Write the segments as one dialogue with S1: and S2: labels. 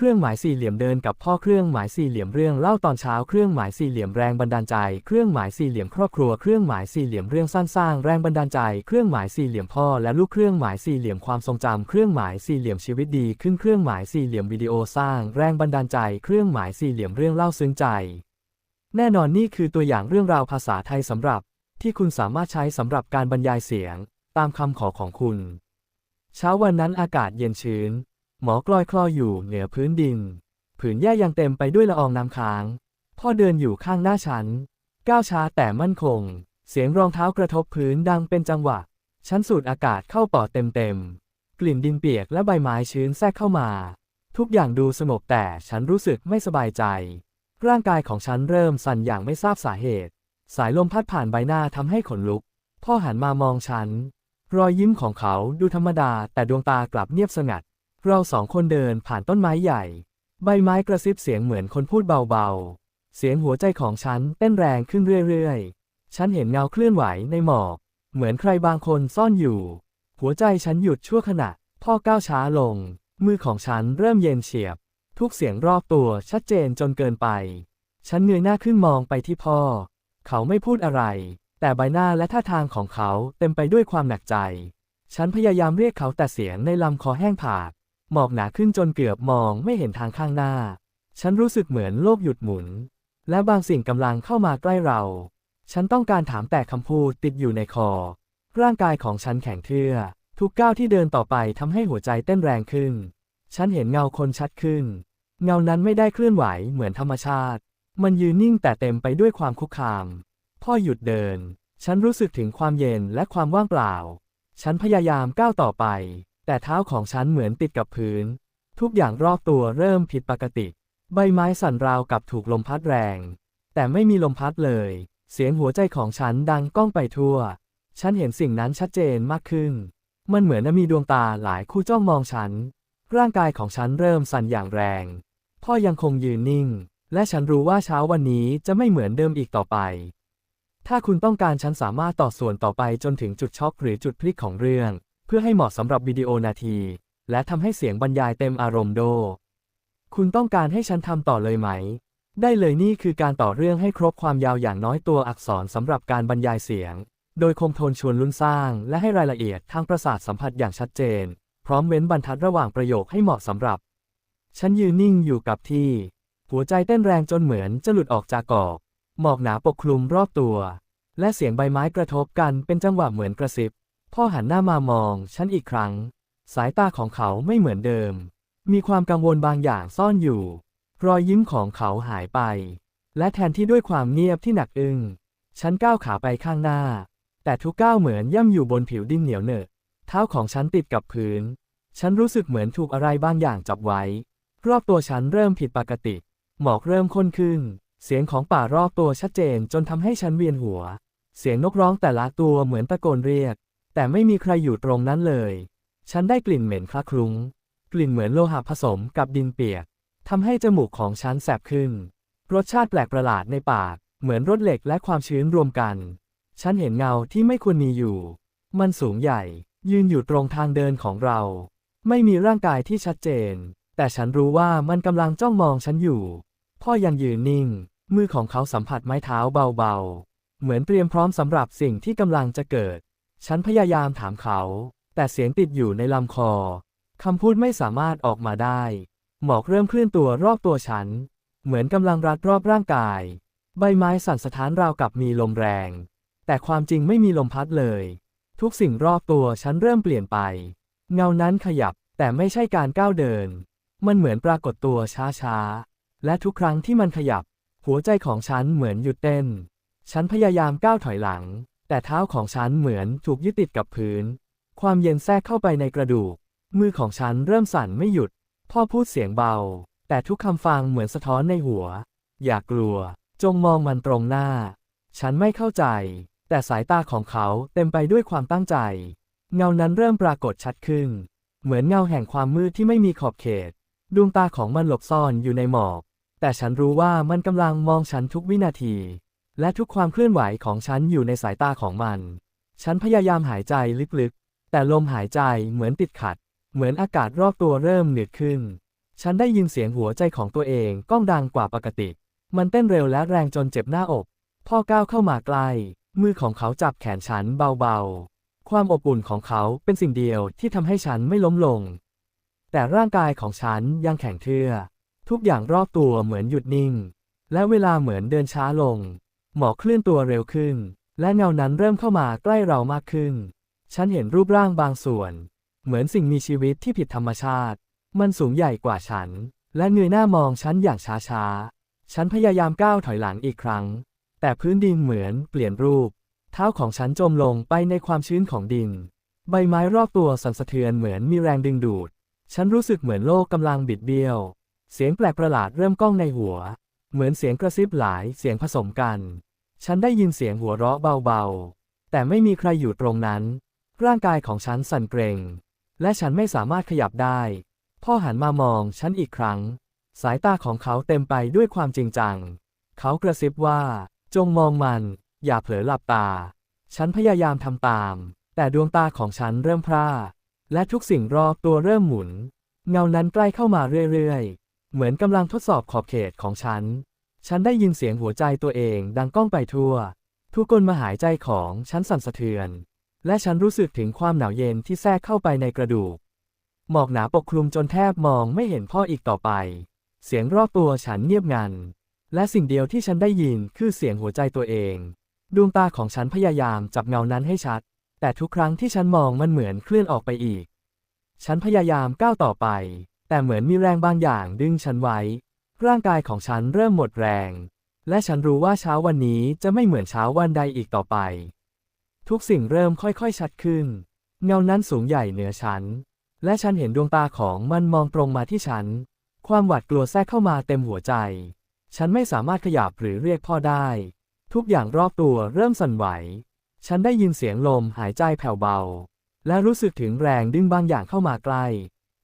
S1: เครื่องหมายสี่เหลี่ยมเดินกับพ่อเครื่องหมายสี่เหลี่ยมเรื่องเล่าตอนเช้าเครื่องหมายสี่เหลี่ยมแรงบันดาลใจ เครื่องหมายสี่เหลี่ยมครอบครัวเครื่องหมายสี่เหลี่ยมเรื่องสั้นสร้างแรงบันดาลใจเครื่องหมายสี่เหลี่ยมพ่อและลูกเครื่องหมายสี่เหลี่ยมความทรงจำเครื่องหมายสี่เหลี่ยมชีวิตดีขึ้นเครื่องหมายสี่เหลี่ยมวิดีโอสร้างแรงบันดาลใจ เครื่องหมายสี่เหลี่ยมเรื่องเล่าซึ้งใจ แน่นอนนี่คือตัวอย่างเรื่องราวภาษาไทยสำหรับ ที่คุณสามารถใช้สำหรับการบรรยายเสียง ตามคำขอของคุณ เช้าวันนั้นอากาศเย็นชื้น หมอกลอยคลออยู่เหนือพื้นดิน ผืนหญ้ายังเต็มไปด้วยละอองน้ำค้าง พ่อเดินอยู่ข้างหน้าฉัน ก้าวช้าแต่มั่นคง เสียงรองเท้ากระทบพื้นดังเป็นจังหวะ ฉันสูดอากาศเข้าปอดเต็มๆ กลิ่นดินเปียกและใบไม้ชื้นแทรกเข้ามา ทุกอย่างดูสงบแต่ฉันรู้สึกไม่สบายใจ ร่างกายของฉันเริ่มสั่นอย่างไม่ทราบสาเหตุ สายลมพัดผ่านใบหน้าทำให้ขนลุก พ่อหันมามองฉัน รอยยิ้มของเขาดูธรรมดาแต่ดวงตากลับเงียบสงัด เราสองคนเดินผ่านต้นไม้ใหญ่ ใบไม้กระซิบเสียงเหมือนคนพูดเบาๆ เสียงหัวใจของฉันเต้นแรงขึ้นเรื่อยๆ ฉันเห็นเงาเคลื่อนไหวในหมอก เหมือนใครบางคนซ่อนอยู่ หัวใจฉันหยุดชั่วขณะ พ่อก้าวช้าลง มือของฉันเริ่มเย็นเฉียบ ทุกเสียงรอบตัวชัดเจนจนเกินไป ฉันเงยหน้าขึ้นมองไปที่พ่อ เขาไม่พูดอะไร แต่ใบหน้าและท่าทางของเขาเต็มไปด้วยความหนักใจ ฉันพยายามเรียกเขาแต่เสียงในลำคอแห้งผาก หมอกหนาขึ้นจนเกือบมองไม่เห็นทางข้างหน้า ฉันรู้สึกเหมือนโลกหยุดหมุน และบางสิ่งกำลังเข้ามาใกล้เรา ฉันต้องการถามแต่คำพูดติดอยู่ในคอ ร่างกายของฉันแข็งเทื่อ ทุกก้าวที่เดินต่อไปทำให้หัวใจเต้นแรงขึ้น ฉันเห็นเงาคนชัดขึ้น เงานั้นไม่ได้เคลื่อนไหวเหมือนธรรมชาติ มันยืนนิ่งแต่เต็มไปด้วยความคุกคาม พ่อหยุดเดิน ฉันรู้สึกถึงความเย็นและความว่างเปล่า ฉันพยายามก้าวต่อไป แต่เท้าของฉันเหมือนติดกับพื้น ทุกอย่างรอบตัวเริ่มผิดปกติ ใบไม้สั่นราวกับถูกลมพัดแรง แต่ไม่มีลมพัดเลย เสียงหัวใจของฉันดังก้องไปทั่ว ฉันเห็นสิ่งนั้นชัดเจนมากขึ้น มันเหมือนมีดวงตาหลายคู่จ้องมองฉัน ร่างกายของฉันเริ่มสั่นอย่างแรง พ่อยังคงยืนนิ่ง และฉันรู้ว่าเช้าวันนี้จะไม่เหมือนเดิมอีกต่อไป ถ้าคุณต้องการฉันสามารถต่อส่วนต่อไปจนถึงจุดช็อกหรือจุดพลิกของเรื่อง เพื่อให้เหมาะสำหรับวิดีโอนาที และทำให้เสียงบรรยายเต็มอารมณ์โด คุณต้องการให้ฉันทำต่อเลยไหม ได้เลยนี่คือการต่อเรื่องให้ครบความยาวอย่างน้อยตัวอักษรสำหรับการบรรยายเสียง โดยคงโทนชวนลุ้นสร้าง และให้รายละเอียดทางประสาทสัมผัสอย่างชัดเจน พร้อมเว้นบรรทัดระหว่างประโยคให้เหมาะสำหรับ ฉันยืนนิ่งอยู่กับที่ หัวใจเต้นแรงจนเหมือนจะหลุดออกจากกอกหมอกหนาปกคลุมรอบตัว และเสียงใบไม้กระทบกันเป็นจังหวะเหมือนกระซิบ พ่อหันหน้ามามองฉันอีกครั้ง สายตาของเขาไม่เหมือนเดิม มีความกังวลบางอย่างซ่อนอยู่ รอยยิ้มของเขาหายไป และแทนที่ด้วยความเงียบที่หนักอึ้งฉันก้าวขาไปข้างหน้า แต่ทุกก้าวเหมือนย่ำอยู่บนผิวดินเหนียวเหนอะเท้าของฉันติดกับพื้น ฉันรู้สึกเหมือนถูกอะไรบางอย่างจับไว้ รอบตัวฉันเริ่มผิดปกติ หมอกเริ่มข้นขึ้น เสียงของป่ารอบตัวชัดเจนจนทำให้ฉันเวียนหัว เสียงนกร้องแต่ละตัวเหมือนตะโกนเรียก แต่ไม่มีใครอยู่ตรงนั้นเลย ฉันได้กลิ่นเหม็นคละคลุ้ง กลิ่นเหมือนโลหะผสมกับดินเปียกทำให้จมูกของฉันแสบขึ้น รสชาติแปลกประหลาดในปาก เหมือนรสเหล็กและความชื้นรวมกัน ฉันเห็นเงาที่ไม่ควรมีอยู่ มันสูงใหญ่ ยืนอยู่ตรงทางเดินของเรา ไม่มีร่างกายที่ชัดเจน แต่ฉันรู้ว่ามันกำลังจ้องมองฉันอยู่ พ่อยังยืนนิ่ง มือของเขาสัมผัสไม้เท้าเบาๆ เหมือนเตรียมพร้อมสำหรับสิ่งที่กำลังจะเกิด ฉันพยายามถามเขา แต่เสียงติดอยู่ในลำคอ คำพูดไม่สามารถออกมาได้ หมอกเริ่มเคลื่อนตัวรอบตัวฉัน เหมือนกำลังรัดรอบร่างกาย ใบไม้สั่นสะท้านราวกับมีลมแรง แต่ความจริงไม่มีลมพัดเลย ทุกสิ่งรอบตัวฉันเริ่มเปลี่ยนไป เงานั้นขยับแต่ไม่ใช่การก้าวเดิน มันเหมือนปรากฏตัวช้าๆ และทุกครั้งที่มันขยับ หัวใจของฉันเหมือนหยุดเต้น ฉันพยายามก้าวถอยหลัง แต่เท้าของฉันเหมือนถูกยึดติดกับพื้น ความเย็นแทรกเข้าไปในกระดูก มือของฉันเริ่มสั่นไม่หยุด พ่อพูดเสียงเบา แต่ทุกคำฟังเหมือนสะท้อนในหัว อย่ากลัว จงมองมันตรงหน้า ฉันไม่เข้าใจ แต่สายตาของเขาเต็มไปด้วยความตั้งใจ เงานั้นเริ่มปรากฏชัดขึ้น เหมือนเงาแห่งความมืดที่ไม่มีขอบเขต ดวงตาของมันหลบซ่อนอยู่ในหมอก แต่ฉันรู้ว่ามันกำลังมองฉันทุกวินาที และทุกความเคลื่อนไหวของฉันอยู่ในสายตาของมัน ฉันพยายามหายใจลึกๆ แต่ลมหายใจเหมือนติดขัด เหมือนอากาศรอบตัวเริ่มหนืดขึ้น ฉันได้ยินเสียงหัวใจของตัวเองก้องดังกว่าปกติ มันเต้นเร็วและแรงจนเจ็บหน้าอก พ่อก้าวเข้ามาใกล้ มือของเขาจับแขนฉันเบาๆ ความอบอุ่นของเขาเป็นสิ่งเดียวที่ทำให้ฉันไม่ล้มลง แต่ร่างกายของฉันยังแข็งเทื่อ ทุกอย่างรอบตัวเหมือนหยุดนิ่ง และเวลาเหมือนเดินช้าลง หมอกเคลื่อนตัวเร็วขึ้น และเงานั้นเริ่มเข้ามาใกล้เรามากขึ้น ฉันเห็นรูปร่างบางส่วน เหมือนสิ่งมีชีวิตที่ผิดธรรมชาติ มันสูงใหญ่กว่าฉัน และเงยหน้ามองฉันอย่างช้าๆ ฉันพยายามก้าวถอยหลังอีกครั้ง แต่พื้นดินเหมือนเปลี่ยนรูป เท้าของฉันจมลงไปในความชื้นของดิน ใบไม้รอบตัวสั่นสะเทือนเหมือนมีแรงดึงดูด ฉันรู้สึกเหมือนโลกกำลังบิดเบี้ยว เสียงแปลกประหลาดเริ่มก้องในหัว เหมือนเสียงกระซิบหลายเสียงผสมกัน ฉันได้ยินเสียงหัวเราะเบาๆ แต่ไม่มีใครอยู่ตรงนั้น ร่างกายของฉันสั่นเกรง และฉันไม่สามารถขยับได้ พ่อหันมามองฉันอีกครั้ง สายตาของเขาเต็มไปด้วยความจริงจัง เขากระซิบว่า จงมองมัน อย่าเผลอหลับตา ฉันพยายามทำตาม แต่ดวงตาของฉันเริ่มพร่าและทุกสิ่งรอบตัวเริ่มหมุน เงานั้นใกล้เข้ามาเรื่อยๆ เหมือนกำลังทดสอบขอบเขตของฉัน ฉันได้ยินเสียงหัวใจตัวเองดังก้องไปทั่ว ทุกคนมาหายใจของฉันสั่นสะเทือน และฉันรู้สึกถึงความหนาวเย็นที่แทรกเข้าไปในกระดูก หมอกหนาปกคลุมจนแทบมองไม่เห็นพ่ออีกต่อไป เสียงรอบตัวฉันเงียบงัน และสิ่งเดียวที่ฉันได้ยินคือเสียงหัวใจตัวเอง ดวงตาของฉันพยายามจับเงานั้นให้ชัด แต่ทุกครั้งที่ฉันมองมันเหมือนเคลื่อนออกไปอีก ฉันพยายามก้าวต่อไป แต่เหมือนมีแรงบางอย่างดึงฉันไว้ ร่างกายของฉันเริ่มหมดแรง และฉันรู้ว่าเช้าวันนี้จะไม่เหมือนเช้าวันใดอีกต่อไป ทุกสิ่งเริ่มค่อยๆชัดขึ้น เงานั้นสูงใหญ่เหนือฉัน และฉันเห็นดวงตาของมันมองตรงมาที่ฉัน ความหวาดกลัวแทรกเข้ามาเต็มหัวใจ ฉันไม่สามารถขยับหรือเรียกพ่อได้ ทุกอย่างรอบตัวเริ่มสั่นไหว ฉันได้ยินเสียงลมหายใจแผ่วเบา และรู้สึกถึงแรงดึงบางอย่างเข้ามาใกล้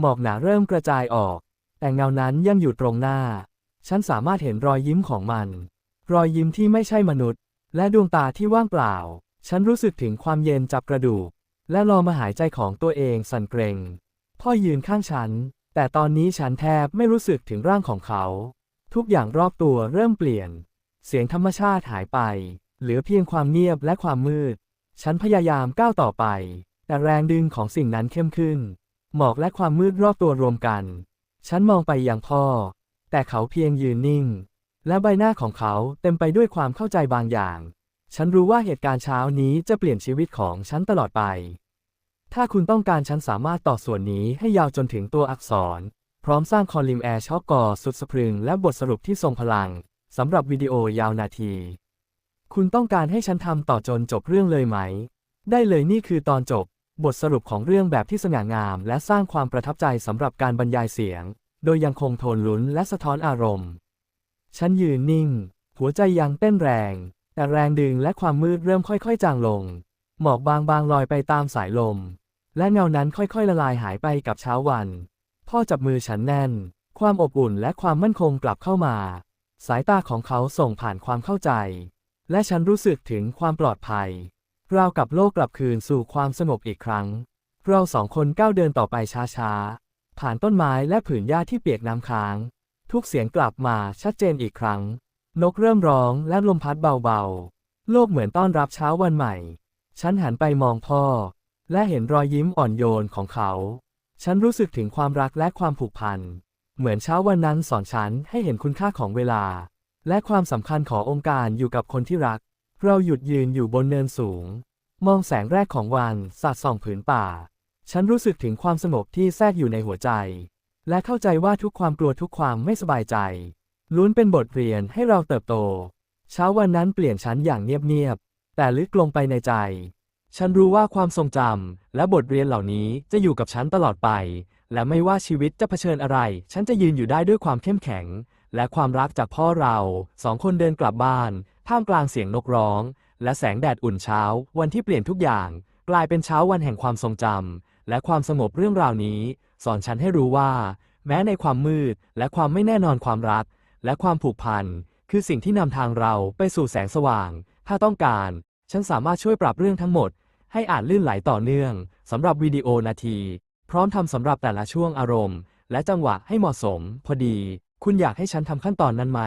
S1: หมอกหนาเริ่มกระจายออก แต่เงานั้นยังอยู่ตรงหน้า ฉันสามารถเห็นรอยยิ้มของมัน รอยยิ้มที่ไม่ใช่มนุษย์ และดวงตาที่ว่างเปล่า ฉันรู้สึกถึงความเย็นจับกระดูก และรอมาหายใจของตัวเองสั่นเกรงพ่อยืนข้างฉัน แต่ตอนนี้ฉันแทบไม่รู้สึกถึงร่างของเขา ทุกอย่างรอบตัวเริ่มเปลี่ยน เสียงธรรมชาติหายไป เหลือเพียงความเงียบและความมืด ฉันพยายามก้าวต่อไป แต่แรงดึงของสิ่งนั้นเข้มขึ้น หมอกและความมืดรอบตัวรวมกัน ฉันมองไปยังพ่อ แต่เขาเพียงยืนนิ่ง และใบหน้าของเขาเต็มไปด้วยความเข้าใจบางอย่าง ฉันรู้ว่าเหตุการณ์เช้านี้จะเปลี่ยนชีวิตของฉันตลอดไป ถ้าคุณต้องการฉันสามารถต่อส่วนนี้ให้ยาวจนถึงตัวอักษร พร้อมสร้างคอลิมแอร์ช็อกกอสุดสะพรึงและบทสรุปที่ทรงพลังสำหรับวิดีโอยาวนาที คุณต้องการให้ฉันทำต่อจนจบเรื่องเลยไหม ได้เลยนี่คือตอนจบ บทสรุปของเรื่องแบบที่สง่างาม และสร้างความประทับใจสำหรับการบรรยายเสียง โดยยังคงโทนลุ้นและสะท้อนอารมณ์ ฉันยืนนิ่ง หัวใจยังเต้นแรง แต่แรงดึงและความมืดเริ่มค่อยๆ จางลง หมอกบางๆลอยไปตามสายลม และเงานั้นค่อยๆ ละลายหายไปกับเช้าวัน พ่อจับมือฉันแน่น ความอบอุ่นและความมั่นคงกลับเข้ามา สายตาของเขาส่งผ่านความเข้าใจ และฉันรู้สึกถึงความปลอดภัย ราวกับโลกกลับคืนสู่ความสงบอีกครั้ง เราสองคนก้าวเดินต่อไปช้าๆ ผ่านต้นไม้และผืนหญ้าที่เปียกน้ำค้าง ทุกเสียงกลับมาชัดเจนอีกครั้ง นกเริ่มร้องและลมพัดเบาๆ โลกเหมือนต้อนรับเช้าวันใหม่ ฉันหันไปมองพ่อ และเห็นรอยยิ้มอ่อนโยนของเขา ฉันรู้สึกถึงความรักและความผูกพัน เหมือนเช้าวันนั้นสอนฉันให้เห็นคุณค่าของเวลา และความสำคัญขององค์การอยู่กับคนที่รัก เราหยุดยืนอยู่บนเนินสูง มองแสงแรกของวันสาดส่องผืนป่า ฉันรู้สึกถึงความสงบที่แทรกอยู่ในหัวใจ และเข้าใจว่าทุกความกลัวทุกความไม่สบายใจล้วนเป็นบทเรียนให้เราเติบโต เช้าวันนั้นเปลี่ยนฉันอย่างเงียบๆแต่ลึกลงไปในใจ ฉันรู้ว่าความทรงจำและบทเรียนเหล่านี้จะอยู่กับฉันตลอดไป และไม่ว่าชีวิตจะเผชิญอะไร ฉันจะยืนอยู่ได้ด้วยความเข้มแข็ง และความรักจากพ่อเราสองคนเดินกลับบ้านท่ามกลางเสียงนกร้อง และแสงแดดอุ่นเช้า วันที่เปลี่ยนทุกอย่าง กลายเป็นเช้าวันแห่งความทรงจำและความสงบเรื่องราวนี้ สอนฉันให้รู้ว่า แม้ในความมืด และความไม่แน่นอนความรัก และความผูกพัน คือสิ่งที่นำทางเราไปสู่แสงสว่าง ถ้าต้องการ ฉันสามารถช่วยปรับเรื่องทั้งหมด ให้อ่านลื่นไหลต่อเนื่องสำหรับวิดีโอนาที พร้อมทำสำหรับแต่ละช่วงอารมณ์ และจังหวะให้เหมาะสม พอดี คุณอยากให้ฉันทำขั้นตอนนั้นไหม